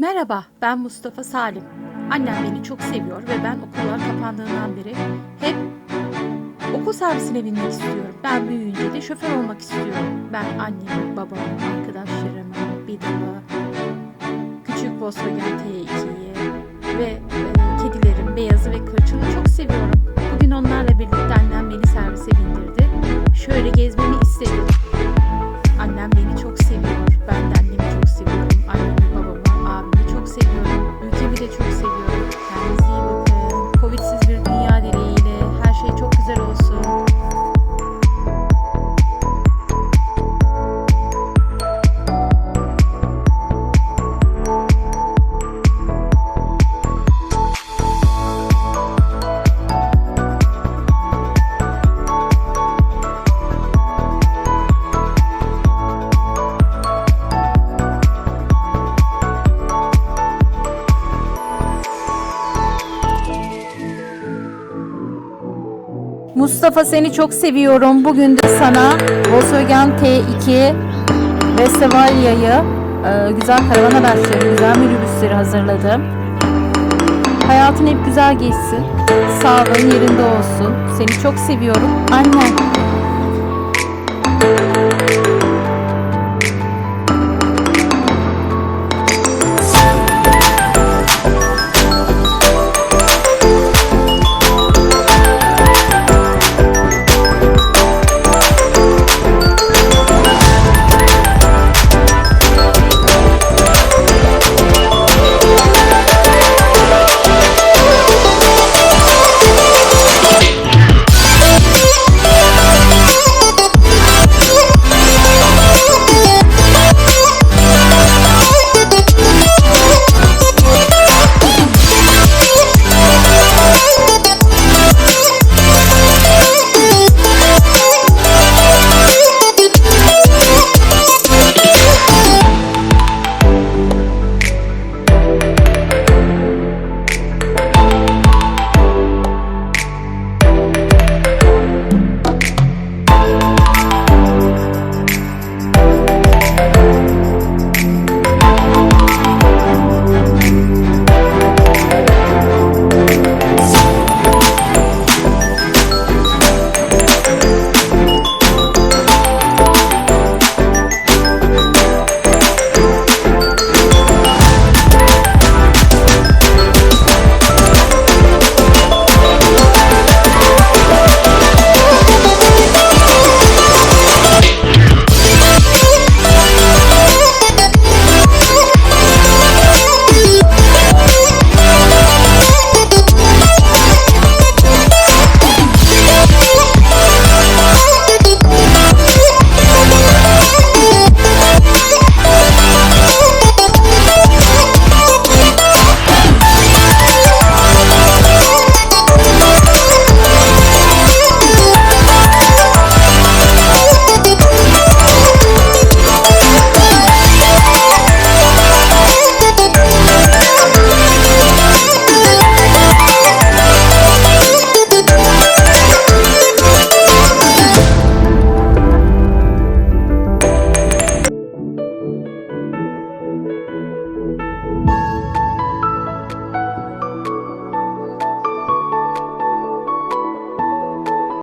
Merhaba, ben Mustafa Salim. Annem beni çok seviyor ve ben okullar kapandığından beri hep okul servisine binmek istiyorum. Ben büyüyünce de şoför olmak istiyorum. Ben annemi, babamı, arkadaşlarımı, Bidal'ı, küçük Volkswagen Mustafa seni çok seviyorum. Bugün de sana Volkswagen T2 ve Stevalia'yı e, güzel karavan araçları, güzel minibüsleri hazırladım. Hayatın hep güzel geçsin. Sağlığın yerinde olsun. Seni çok seviyorum. Annen.